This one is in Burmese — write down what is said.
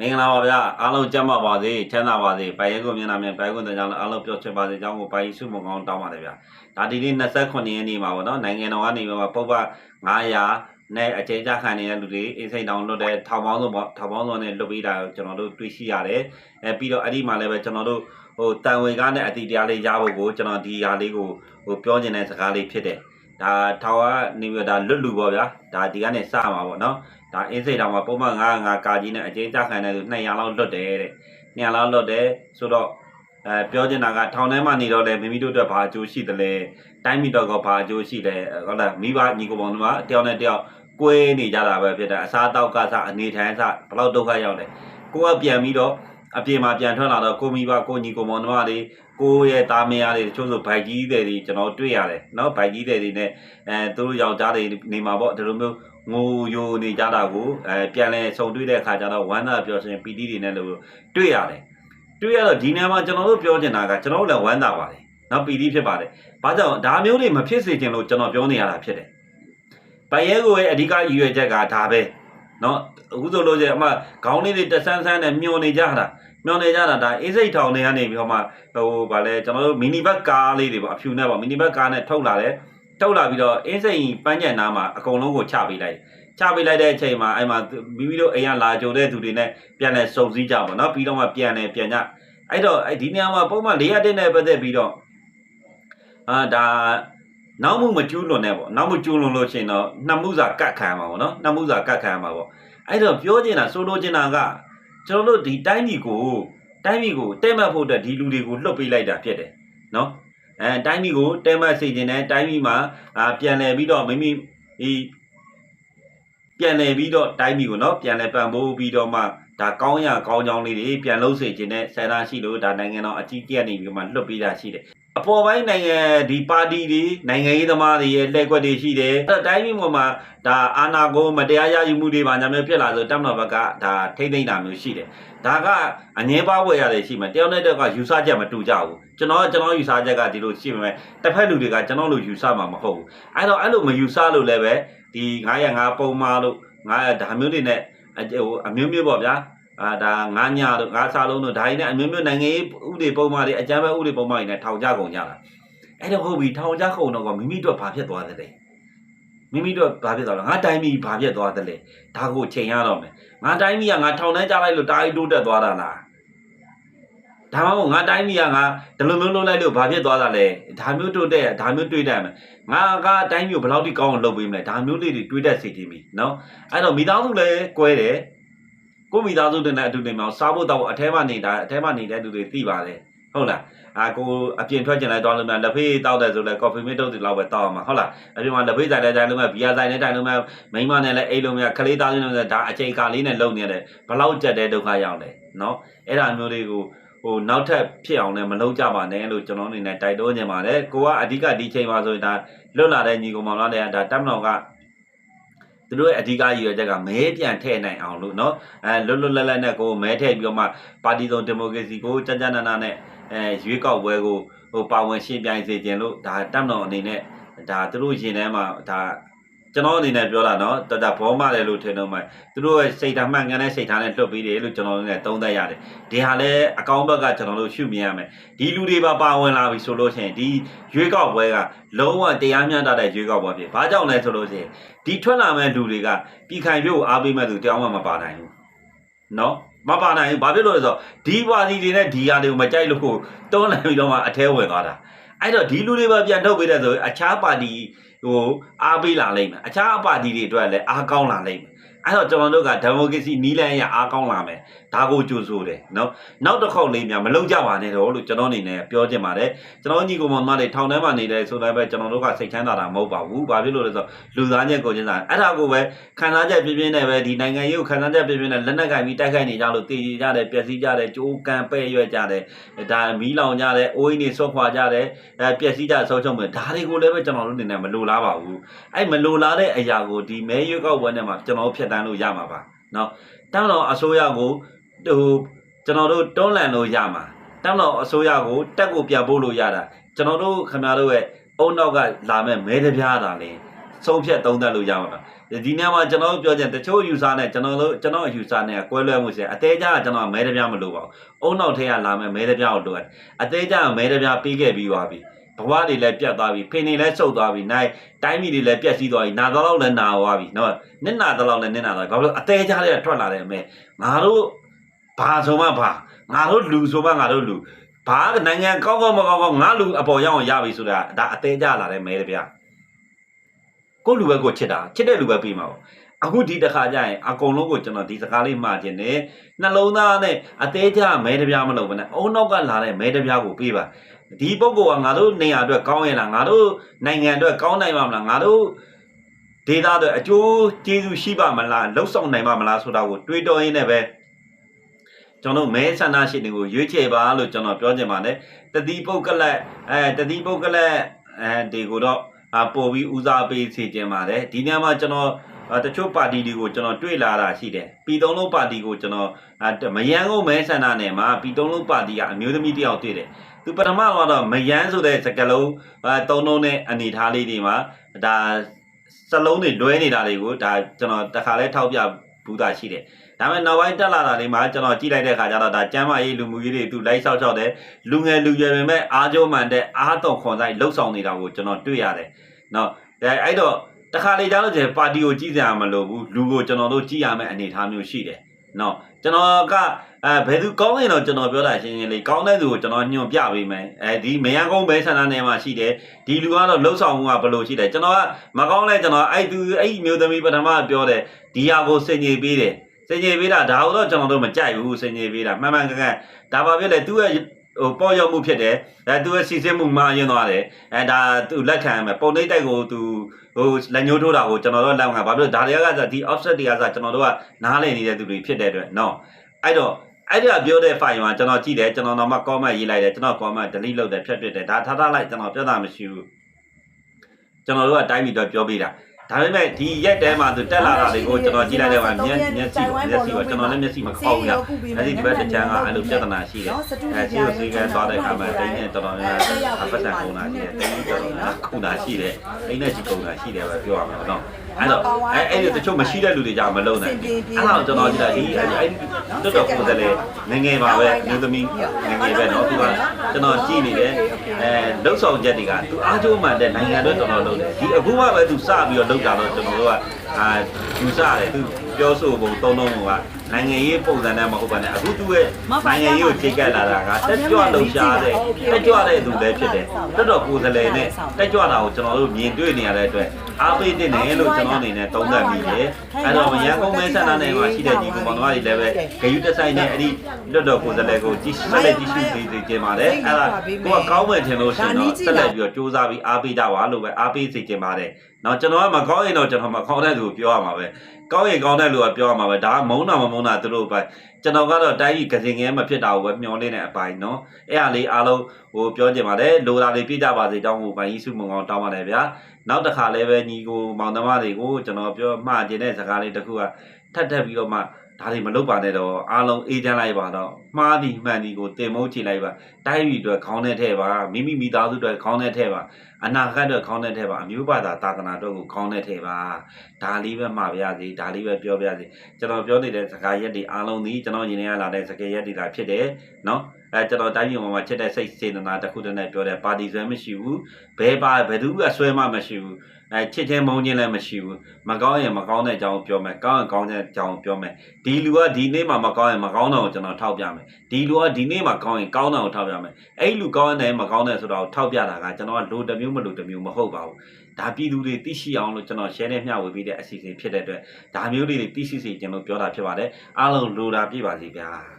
မင်္ဂလာပါဗျာအားလုံးကြမ်းပါပါစေချမ်းသာပါစေပိုင်ရဲကိုမျက်နှာမြင်ပိုင်ကိုတင်ကြောင်းအားလုံးပြောချင်ပါစေအကြောင်းကိုပိုင်စုမကောင်းတောင်းပါတယ်ဗျာဒါဒီနေ့29ရက်နေ့မှာပေါ့နော်နိုင်ငံတော်ကနေမှာပုပ္ပ900နဲ့အချိန်ကြာခံနေတဲ့လူတွေအင်းစိန်တောင်လွတ်တဲ့ထောင်ပေါင်းစုံပေါ့ထောင်ပေါင်းစုံနဲ့လွတ်ပြီးတာကိုကျွန်တော်တို့တွေ့ရှိရတယ်အဲပြီးတော့အဲ့ဒီမှာလည်းပဲကျွန်တော်တို့ဟိုတန်ဝေကားနဲ့အတီတရားလေးရဖို့ကိုကျွန်တော်ဒီဟာလေးကိုဟိုပြောနေတဲ့စကားလေးဖြစ်တယ် ဒါထောင်ကနေပြီးတော့ဒါလွတ်လူပေါ့ဗျာဒါဒီကနေစမှာပေါ့နော်ဒါအင်းစိတ်တောင်မှာပုံမှန်905ကာကြီးနဲ့အကျဉ်းချခံတဲ့သူ200လောက်လွတ်တယ်တဲ့200လောက်လွတ်တယ်ဆိုတော့အဲပြောချင်တာကထောင်ထဲမှာနေတော့လေမိမိတို့အတွက်ဘာအကျိုးရှိတယ်လဲတိုင်းမိတော့ကဘာအကျိုးရှိလဲဟုတ်လားမိဘညီကိုပေါင်းတို့ကတယောက်နဲ့တယောက်ကွဲနေကြတာပဲဖြစ်တယ်အစားတောက်ကစားအနေထိုင်စားဘယ်လောက်ဒုက္ခရောက်လဲကိုကပြန်ပြီးတော့ အပြင်မှာပြန်ထွက်လာတော့ကိုမိဘကိုညီကိုမောင်တို့တွေကိုရဲ့သားမယားတွေတချို့ဆိုဗိုက်ကြီးတွေတွေကျွန်တော်တွေ့ရတယ်နော်ဗိုက်ကြီးတွေတွေနဲ့အဲသူတို့ယောက်ျားတွေနေမှာပေါ့ဒီလိုမျိုးငိုယိုနေကြတာကိုအဲပြန်လဲဆုံတွေ့တဲ့အခါကျတော့ဝမ်းသာပျော်ရွှင်ပီတိတွေနဲ့လို့တွေ့ရတယ်တွေ့ရတော့ဒီနေရာမှာကျွန်တော်တို့ပြောချင်တာကကျွန်တော်တို့လည်းဝမ်းသာပါတယ်နော်ပီတိဖြစ်ပါတယ်ဘာကြောင့်ဒါမျိုးတွေမဖြစ်စေချင်လို့ကျွန်တော်ပြောနေရတာဖြစ်တယ်ပရဲကိုရဲ့အဓိကရည်ရွယ်ချက်ကဒါပဲ နော်အခုဆိုလို့ရှိရင်အမခေါင်းလေးတွေတဆန်းဆန်းနဲ့မျောနေကြတာမျောနေကြတာဒါအေးစိတ်ထောင်တွေကနေပြီးတော့မှဟိုဗာလဲကျွန်တော်တို့မီနီဘတ်ကားလေးတွေပေါ့အဖြူနဲ့ပေါ့မီနီဘတ်ကားနဲ့ထုတ်လာတယ်ထုတ်လာပြီးတော့အင်းစိတ်ပန်းချန်နားမှာအကုန်လုံးကိုချပေးလိုက်ချပေးလိုက်တဲ့အချိန်မှာအဲ့မှာမိမိတို့အိမ်ကလာကြုံတဲ့သူတွေနဲ့ပြန်လဲစုံစည်းကြပါတော့ပြီးတော့မှပြန်လဲပြန်ကြအဲ့တော့အဲ့ဒီနေရာမှာပုံမှန်၄ရက်တဲ့နဲ့ပတ်သက်ပြီးတော့အာဒါ နောက်မှုမကျူးလွန်နဲ့ပေါ့နောက်မှုကျူးလွန်လို့ရှိရင်တော့နှစ်မှုစာကတ်ခံရမှာပေါ့နော်နှစ်မှုစာကတ်ခံရမှာပေါ့အဲ့တော့ပြောချင်တာဆိုလိုချင်တာကကျွန်တော်တို့ဒီတိုင်းပြည်ကိုတိုင်းပြည်ကိုတဲ့မှတ်ဖို့အတွက်ဒီလူတွေကိုလှုပ်ပေးလိုက်တာဖြစ်တယ်နော်အဲတိုင်းပြည်ကိုတဲ့မှတ်စေခြင်းနဲ့တိုင်းပြည်မှာအာပြန်လဲပြီးတော့မိမိဒီပြန်လဲပြီးတော့တိုင်းပြည်ကိုနော်ပြန်လဲပံ့ပိုးပြီးတော့မှ ဒါကောင်းရကောင်းကြောင်းလေးတွေပြန်လို့စေခြင်းနဲ့ဆန္ဒရှိလို့ဒါနိုင်ငံတော်အကြီးအကဲနေပြီးမှလွတ်ပေးတာရှိတယ်အပေါ်ပိုင်းနိုင်ငံဒီပါတီတွေနိုင်ငံရေးသမားတွေရဲ့လှည့်ကွက်တွေရှိတယ်အဲ့တော့တိုင်းပြည်ပေါ်မှာဒါအာဏာကိုမတရားရယူမှုတွေပါညာမျိုးဖြစ်လာဆိုတပ်မတော်ဘက်ကဒါထိမ့်သိမ့်တာမျိုးရှိတယ်ဒါကအငင်းပါဝယ်ရတယ်ရှိမှတယောက်နဲ့တယောက်ကယူဆချက်မတူကြဘူးကျွန်တော်ကျွန်တော်ယူဆချက်ကဒီလိုရှိမှတစ်ဖက်လူတွေကကျွန်တော်လိုယူဆမှာမဟုတ်ဘူးအဲ့တော့အဲ့လိုမယူဆလို့လည်းပဲဒီ905ပုံမှားလို့900ဒါမျိုးတွေနဲ့အဟိုအမျိုးမျိုးပေါ့ဗျာ အာဒါငါးညတို့ငါးစားလုံးတို့ဒါတွေနဲ့အမျိုးမျိုးနိုင်ငံရေးဥပဒေပုံမှန်တွေအကြမ်းဖက်ဥပဒေပုံမှန်တွေနဲ့ထောင်ကြကုန်ကြတာအဲ့တော့ဟုတ်ပြီထောင်ကြကုန်တော့ကမိမိတို့ဘာဖြစ်သွားသလဲမိမိတို့ဘာဖြစ်သွားလဲငါတိုင်းပြည်ဘာဖြစ်သွားသလဲဒါကိုချိန်ရတော့မယ်ငါတိုင်းပြည်ကငါထောင်ထဲကြလိုက်လို့တားရီတိုးတက်သွားတာလားဒါမှမဟုတ်ငါတိုင်းပြည်ကငါဒီလိုမျိုးလုပ်လိုက်လို့ဘာဖြစ်သွားတာလဲဒါမျိုးတိုးတက်ဒါမျိုးတွေးတတ်မယ်ငါကတိုင်းပြည်ဘယ်လောက်ထိကောင်းအောင်လုပ်ပေးမလဲဒါမျိုးလေးတွေတွေးတတ်စေခြင်းပြီနော်အဲ့တော့မိသားစုလည်းကွဲတယ် ကိုမိသားစုတွေနဲ့အတူနေမှာစားဖို့တော့အထဲမှာနေတာအထဲမှာနေတဲ့လူတွေသိပါတယ်ဟုတ်လားအာကိုအပြင်ထွက်ကျင်လိုက်တော့လို့များလက်ဖေးတောက်တယ်ဆိုလဲကော်ဖီမစ်တုတ်တွေလောက်ပဲတောက်အောင်မှာဟုတ်လားအပြင်မှာလက်ဖေးဆိုင်တဲ့တိုင်းလို့များဘီယာဆိုင်တဲ့တိုင်းလို့များမိန်းမနဲ့လည်းအိတ်လို့များခလေးသားချင်းလို့ဒါအချိန်ကာလေးနဲ့လုံနေတယ်ဘလောက်ကြက်တဲ့ဒုက္ခရောက်တယ်နော်အဲ့ဒါမျိုးတွေကိုဟိုနောက်ထပ်ဖြစ်အောင်လည်းမလုပ်ကြပါနဲ့လို့ကျွန်တော်အနေနဲ့တိုက်တွန်းနေပါတယ်ကိုကအဓိကဒီချိန်မှာဆိုရင်ဒါလွတ်လာတဲ့ညီကောင်မောင်လာတဲ့ဒါတက်မတော်က သူတို့ရဲ့အဓိကရည်ရွယ်ချက်ကမဲပြန်ထည့်နိုင်အောင်လို့เนาะအဲလွတ်လွတ်လပ်လပ်နဲ့ကိုမဲထည့်ပြီးတော့မှပါတီစုံဒီမိုကရေစီကိုကြကြနာနာနဲ့အဲရွေးကောက်ပွဲကိုဟိုပါဝင်ရှင်းပြိုင်စေခြင်းလို့ဒါတက်မတော်အနေနဲ့ဒါသူတို့ရင်ထဲမှာဒါ ကျွန်တော်အနေနဲ့ပြောတာနော်ဒေါက်တာဘောမလည်းလို့ထင်တော့မှသူတို့ရဲ့စိတ်ဓာတ်မှန်ကန်တဲ့စိတ်ဓာတ်နဲ့လွတ်ပြီးတယ်လို့ကျွန်တော်လည်းသုံးသပ်ရတယ်ဒီဟာလည်းအကောင်းဘက်ကကျွန်တော်တို့ရှုမြင်ရမယ်ဒီလူတွေပါပါဝင်လာပြီဆိုလို့ရှိရင်ဒီရွေးကောက်ပွဲကလုံးဝတရားမျှတတဲ့ရွေးကောက်ပွဲဖြစ်ဘာကြောင့်လဲဆိုလို့ရှိရင်ဒီထွက်လာမဲ့လူတွေကပြည်ခိုင်ပြို့ကိုအားပေးမဲ့သူတရားမှမပါနိုင်ဘူးနော်မပါနိုင်ဘူးဘာဖြစ်လို့လဲဆိုတော့ဒီပါတီတွေနဲ့ဒီဟာတွေကိုမကြိုက်လို့တွန်းလှန်ပြီးတော့မှအแทဝင်သွားတာအဲ့တော့ဒီလူတွေပဲပြန်ထုတ်ပေးတဲ့ဆိုအခြားပါတီ ဟိုအားပေးလာလိမ့်မယ်အခြားပါတီတွေအတွက်လည်းအားကောင်းလာလိမ့်မယ်အဲ့တော့ကျွန်တော်တို့ကဒီမိုကရေစီနီးလန်းရအားကောင်းလာမယ် ဒါကိုကြိုဆိုတယ်နော်နောက်တစ်ခေါက်လေးများမလုံးကြပါနဲ့တော့လို့ကျွန်တော်အနေနဲ့ပြောချင်ပါတယ်ကျွန်တော်ညီကောင်မလေးထောင်ထဲမှာနေတယ်ဆိုလည်းပဲကျွန်တော်တို့ကစိတ်ချမ်းသာတာမဟုတ်ပါဘူးဘာဖြစ်လို့လဲဆိုတော့လူသားချင်းကိုချင်းစားအဲ့ဒါကိုပဲခံစားချက်ပြင်းပြင်းနဲ့ပဲဒီနိုင်ငံရေးကိုခံစားချက်ပြင်းပြင်းနဲ့လက်နက်ကင်ပြီးတိုက်ခိုက်နေကြလို့တည်ကြတယ်ပျက်စီးကြတယ်ကြိုးကန်ပဲ့ရွက်ကြတယ်ဒါမီးလောင်ကြတယ်အိုးအိမ်တွေဆော့ခွာကြတယ်အဲပျက်စီးကြဆော့ချုံမယ်ဒါတွေကိုလည်းပဲကျွန်တော်တို့အနေနဲ့မလိုလားပါဘူးအဲ့မလိုလားတဲ့အရာကိုဒီမဲရွက်ကောက်ဝန်းထဲမှာကျွန်တော်ဖျက်တမ်းလို့ရမှာပါနော်တန်းတော်အစိုးရကို ဟိုကျွန်တော်တို့တွန်းလှန်လို့ရမှာတောင်းတော့အစိုးရကိုတက်ကိုပြန်ပို့လို့ရတာကျွန်တော်တို့ခင်ဗျားတို့ရဲ့အုံနောက်ကလာမဲ့မဲတပြားတာလေဆုံးဖြတ်သုံးသပ်လို့ရမှာပါဒီနေရာမှာကျွန်တော်တို့ပြောချင်တချို့ user နဲ့ကျွန်တော်တို့ကျွန်တော် user နဲ့ကွဲလွဲမှုရှိတယ်အသေးကြကကျွန်တော်မဲတပြားမလို့ပါဘူးအုံနောက်ထဲကလာမဲ့မဲတပြားကိုလိုအပ်အသေးကြကမဲတပြားပြီးခဲ့ပြီးသွားပြီဘဝတွေလည်းပြတ်သွားပြီဖင်တွေလည်းဆုတ်သွားပြီနိုင်တိုင်းပြည်တွေလည်းပြတ်စည်းသွားပြီနာတော့လည်းနာသွားပြီနော်နစ်နာတော့လည်းနစ်နာသွားပြီဘာလို့အသေးကြတဲ့ထွက်လာတဲ့အမေငါတို့ ဘာဆိုမှဘာငါတို့လူဆိုမှငါတို့လူဘာနိုင်ငံကောင်းကောင်းမကောင်းကောင်းငါလူအပေါ်ရောက်အောင်ရပြီဆိုတာဒါအသေးကြလာတဲ့မဲတပြားကိုယ့်လူပဲကိုချစ်တာချစ်တဲ့လူပဲပြီးမှာပေါ့အခုဒီတစ်ခါကျရင်အကုန်လုံးကိုကျွန်တော်ဒီစကားလေးမှာခြင်းနဲ့နှလုံးသားနဲ့အသေးကြမဲတပြားမလုပ်ဘဲနဲ့အုံနောက်ကလာတဲ့မဲတပြားကိုပေးပါဒီပုဂ္ဂိုလ်ကငါတို့နေရာအတွက်ကောင်းရဲ့လားငါတို့နိုင်ငံအတွက်ကောင်းနိုင်ပါမလားငါတို့ဒေသအတွက်အကျိုးကျေးဇူးရှိပါမလားလှုပ်ဆောင်နိုင်ပါမလားဆိုတာကိုတွေးတောရင်းနဲ့ပဲ ကျွန်တော်မဲဆန္ဒရှင်တွေကိုရွေးချယ်ပါလို့ကျွန်တော်ပြောချင်ပါတယ်တတိပုဂ္ဂလက်အဲတတိပုဂ္ဂလက်အဲဒီကိုတော့အပေါ်ပြီးဦးစားပေးစီခြင်းပါတယ်ဒီညမှာကျွန်တော်အာတချို့ပါတီတွေကိုကျွန်တော်တွေ့လာတာရှိတယ်ပြည်သုံးလုံးပါတီကိုကျွန်တော်အာမယန်းကုန်းမဲဆန္ဒနယ်မှာပြည်သုံးလုံးပါတီကအမျိုးသမီးတယောက်တွေ့တယ်သူပထမကတော့မယန်းဆိုတဲ့စကားလုံးအာသုံးလုံးနဲ့အနေထားလေးတွေမှာဒါစလုံးတွေလွဲနေတာတွေကိုဒါကျွန်တော်တခါလဲထောက်ပြ ဘူးတာရှိတယ်ဒါပေမဲ့နောက်ပိုင်းတက်လာတာတွေမှာကျွန်တော်ကြည့်လိုက်တဲ့ခါကျတော့ဒါကျမ်းမာရေးလူမှုရေးတွေသူလိုက်လျှောက်လျှောက်တယ်လူငယ်လူရွယ်တွေမဲ့အားကြိုးမှန်တဲ့အားတော်ခွန်ဆိုင်လှုပ်ဆောင်နေတာကိုကျွန်တော်တွေ့ရတယ်နော်အဲအဲ့တော့တခါလေကြားလို့ကျပါတီကိုကြည့်စရာမလိုဘူးလူကိုကျွန်တော်တို့ကြည့်ရမယ့်အနေအထားမျိုးရှိတယ်နော်ကျွန်တော်က အဲဘယ်သူကောင်းရင်တော့ကျွန်တော်ပြောတာရှင်းရှင်းလေးကောင်းတဲ့သူကိုကျွန်တော်ညွှန်ပြပေးမယ်အဲဒီမယန်းကုန်းပဲဆန္ဒနယ်မှာရှိတယ်ဒီလူကတော့လှုပ်ဆောင်မှုကဘယ်လိုရှိတယ်ကျွန်တော်ကမကောင်းလဲကျွန်တော်အဲ့သူအဲ့ဒီမျိုးသမီးပထမပြောတယ်ဒီဟာကိုစင်ကြီးပေးတယ်စင်ကြီးပေးတာဒါတော့ကျွန်တော်တို့မကြိုက်ဘူးစင်ကြီးပေးတာမှန်မှန်ကန်ကန်ဒါပါဖြစ်လေသူ့ရဲ့ဟိုပေါ်ရောက်မှုဖြစ်တယ်အဲသူ့ရဲ့စီစစ်မှုမှားရင်သွားတယ်အဲဒါသူလက်ခံရမယ်ပုံနှိမ့်တိုက်ကိုသူဟိုလက်ညှိုးထိုးတာကိုကျွန်တော်တို့လက်ခံဘာဖြစ်လို့ဒါတွေကဆိုဒီ offset တွေကဆိုကျွန်တော်တို့ကနားလည်နေတဲ့သူတွေဖြစ်တဲ့အတွက်နော်အဲ့တော့ အဲ့ဒါပြောတဲ့ file မှာကျွန်တော်ကြည့်တယ်ကျွန်တော်တော့မှ comment ရေးလိုက်တယ်ကျွန်တော် comment delete လုပ်တယ်ဖြတ်ပြစ်တယ်ဒါထားထားလိုက်ကျွန်တော်ပြဿနာမရှိဘူးကျွန်တော်တို့ကတိုင်းပြည်တော့ပြောပြတာဒါပေမဲ့ဒီရက်တဲမှာသူတက်လာတာတွေကိုကျွန်တော်ကြည့်လိုက်တဲ့အခါမျက်မျက်စိကိုမျက်စိကိုကျွန်တော်လည်းမျက်စိမခေါက်ဘူးလားအဲ့ဒီဒီဘက်တစ်ချမ်းကအဲ့လိုပြဿနာရှိတယ်အဲစီကိုစီကသွားတဲ့အခါမှာတင်းနဲ့တော်တော်များများအပတ်စံကုန်တာရှိတယ်တင်းတော်တော်များကုန်တာရှိတယ်တင်းနဲ့ချီကုန်တာရှိတယ်ပဲပြောရမှာတော့ အဲ့တော့အဲအဲ့ဒီတချို့မရှိတဲ့လူတွေじゃမလုံးနိုင်အဲ့တော့ကျွန်တော်ကြည့်တာဒီအဲ့အဲ့တော်တော်ကိုယ်စားလေငငယ်ပါပဲမျိုးသမီးငငယ်ပဲเนาะသူကကျွန်တော်ကြည့်နေတယ်အဲလှုပ်ဆောင်ချက်တွေကသူအားကျိုးမှန်တဲ့နိုင်ငံတွေတော်တော်လုံးတယ်ဒီအခုမှပဲသူစပြီးတော့လှုပ်တာတော့ကျွန်တော်တို့ကအာယူဆတယ်သူပြောဆိုပုံတုံးတုံးပုံက နိုင်ငံရေးပုံစံနဲ့မဟုတ်ပါနဲ့အခုသူရဲ့နိုင်ငံရေးကိုချိန်ကပ်လာတာကတက်ကြွလှုပ်ရှားတဲ့တက်ကြွတဲ့သူလည်းဖြစ်တယ်တော်တော်ကိုယ်စားလှယ်နဲ့တက်ကြွတာကိုကျွန်တော်တို့မြင်တွေ့နေရတဲ့အတွက်အားပေးတဲ့နယ်လို့ကျွန်တော်အနေနဲ့သုံးသပ်မိတယ်အဲ့တော့ရန်ကုန်မဲဆန္ဒနယ်မှာရှိတဲ့ဒီကောင်တော်တွေလည်းပဲဂယုတဆိုင်နဲ့အဲ့ဒီလွတ်တော်ကိုယ်စားလှယ်ကိုကြည့်ဆက်လက်ကြည့်ရှုပေးစေချင်ပါတယ်အဲ့ဒါကိုကကောင်းမယ်ထင်လို့ရှိရင်တော့ဆက်လက်ပြီးတော့စူးစမ်းပြီးအားပေးကြပါလို့ပဲအားပေးစေချင်ပါတယ်နော်ကျွန်တော်ကမကောင်းရင်တော့ကျွန်တော်မကောင်းတဲ့သူကိုပြောရမှာပဲကောင်းရင်ကောင်းတဲ့လူကပြောရမှာပဲဒါကမုန်းတာမမုန်းတာသူတို့ပဲကျွန်တော်ကတော့တိုင်းကြီးကစင်ငယ်မဖြစ်တာကိုပဲမျှော်လင့်တဲ့အပိုင်းနော်အဲ့ဟာလေးအားလုံးဟိုပြောချင်ပါတယ်လိုတာလေးပြကြပါစေတောင်းကိုပိုင်းကြီးစုမုံအောင်တောင်းပါတယ်ဗျာနောက်တစ်ခါလည်းပဲညီကိုမောင်နှမတွေကိုကျွန်တော်ပြောမှားခြင်းတဲ့စကားလေးတစ်ခုကထပ်ထပ်ပြီးတော့မှ ဒါတွေမလုပ်ပါနဲ့တော့အားလုံးအေးချမ်းလိုက်ပါတော့မှားသည်မှန်သည်ကိုတင်မုန်းချလိုက်ပါတိုင်းပြည်အတွက်ခေါင်းထဲထဲပါမိမိမိသားစုအတွက်ခေါင်းထဲထဲပါအနာဂတ်အတွက်ခေါင်းထဲထဲပါအမျိုးဘာသာသာသနာအတွက်ကိုခေါင်းထဲထဲပါဒါလေးပဲမှားပါရစေဒါလေးပဲပြောပါရစေကျွန်တော်ပြောနေတဲ့စကားရက်တွေအားလုံးသည်ကျွန်တော်ရင်ထဲကလာတဲ့စကားရက်တွေသာဖြစ်တယ်နော် အဲကျွန်တော်တိုင်းပြည်မှာချက်တဲ့စိတ်စေတနာတစ်ခုတည်းနဲ့ပြောတဲ့ပါတီဆွဲမရှိဘူးဘဲပါဘယ်သူကဆွဲမှမရှိဘူးအဲချစ်ချင်းမုန်းချင်းလည်းမရှိဘူးမကောင်းရင်မကောင်းတဲ့အကြောင်းပြောမယ်ကောင်းရင်ကောင်းတဲ့အကြောင်းပြောမယ်ဒီလူကဒီနေ့မှမကောင်းရင်မကောင်းတော့ကျွန်တော်ထောက်ပြမယ်ဒီလူကဒီနေ့မှကောင်းရင်ကောင်းတော့ထောက်ပြမယ်အဲ့လူကောင်းတယ်မကောင်းတယ်ဆိုတော့ထောက်ပြတာကကျွန်တော်ကလိုတစ်မျိုးမလိုတစ်မျိုးမဟုတ်ပါဘူးဒါပြည်သူတွေသိရှိအောင်လို့ကျွန်တော် share နဲ့မျှဝေပေးတဲ့အစီအစဉ်ဖြစ်တဲ့အတွက်ဒါမျိုးလေးတွေသိရှိစေကျွန်တော်ပြောတာဖြစ်ပါတယ်အားလုံးလိုတာပြပါစီဗျာ